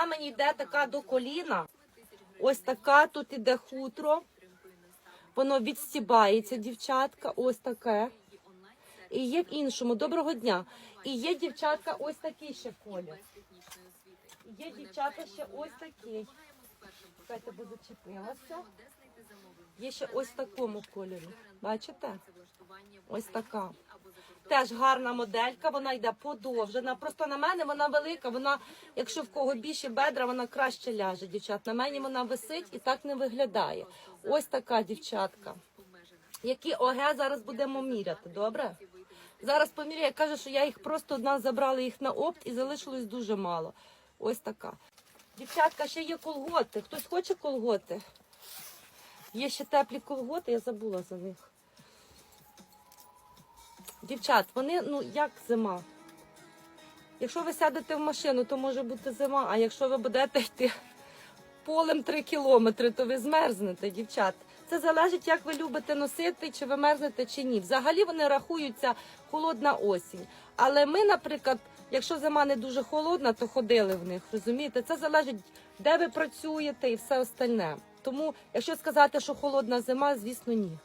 Вона мені йде така до коліна. Ось така тут іде хутро. Воно відстібається, дівчатка, ось таке. І є в іншому. Доброго дня. І є дівчатка, ось такий ще колір. Є дівчата ще ось такий. Чекайте, бо зачепилася. Є ще ось такому кольорі. Бачите? Ось така. Теж гарна моделька, вона йде подовжена. Просто на мене вона велика. Вона, якщо в кого більше бедра, вона краще ляже, дівчат. На мені вона висить і так не виглядає. Ось така дівчатка. Які ОГ зараз будемо міряти, добре? Зараз поміряю, я кажу, що я їх просто одна забрала їх на опт і залишилось дуже мало. Ось така. Дівчатка, ще є колготи. Хтось хоче колготи? Є ще теплі колготи, я забула за них. Дівчат, вони, ну як зима. Якщо ви сядете в машину, то може бути зима, а якщо ви будете йти полем 3 кілометри, то ви змерзнете, дівчат. Це залежить, як ви любите носити, чи ви мерзнете, чи ні. Взагалі вони рахуються холодна осінь. Але ми, наприклад, якщо зима не дуже холодна, то ходили в них. Розумієте? Це залежить, де ви працюєте і все остальне. Тому, якщо сказати, що холодна зима, звісно, ні.